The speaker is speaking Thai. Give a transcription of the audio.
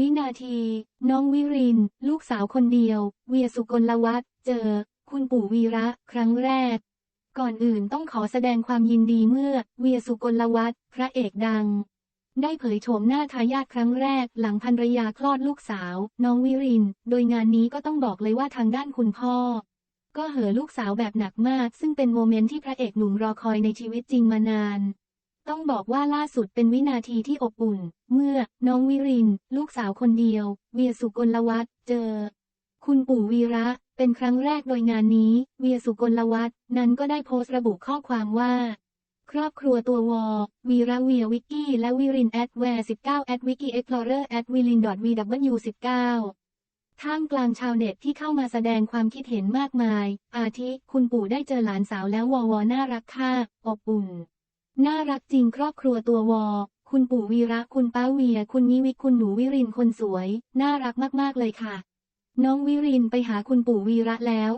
วินาที น้องวิริน ลูกสาวคนเดียว เวียสุกลวัฒน์เจอ คุณปู่วีระ ครั้งแรก ก่อนอื่นต้องขอแสดงความยินดีเมื่อ เวียสุกลวัฒน์พระเอกดัง ได้เผยโฉมหน้าทายาทครั้งแรก หลังภรรยาคลอดลูกสาว น้องวิริน โดยงานนี้ก็ต้องบอกเลยว่าทางด้านคุณพ่อ ก็เหอลูกสาวแบบหนักมาก ซึ่งเป็นโมเมนต์ที่พระเอกหนุ่มรอคอยในชีวิตจริงมานาน ต้องบอกว่าล่าสุดเป็นวินาทีที่อบอุ่น เมื่อน้องวิริน ลูกสาวคนเดียว เวียสุกลวัฒน์เจอ คุณปู่วีระ เป็นครั้งแรกโดยงานนี้ เวียสุกลวัฒน์นั้นก็ได้โพสต์ระบุข้อความว่า ครอบครัวตัววอ วีระเวียวิกกี้และวิรินแอดแวร์19แอดวิกกี้เอ็กพลอเรอร์แอดวิลินดอทวีดับเบิลยู19ท่ามกลางชาวเน็ตที่เข้ามาแสดงความคิดเห็นมากมาย อาทิ คุณปู่ได้เจอหลานสาวแล้ววอวอน่ารักค่ะ อบอุ่น น่ารักจริงครอบครัวตัววอ คุณปู่วีระคุณป้าเวีย คุณนิวิคุณหนูวิรินคนสวย น่ารักมากๆเลยค่ะ น้องวิรินไปหาคุณปู่วีระแล้ว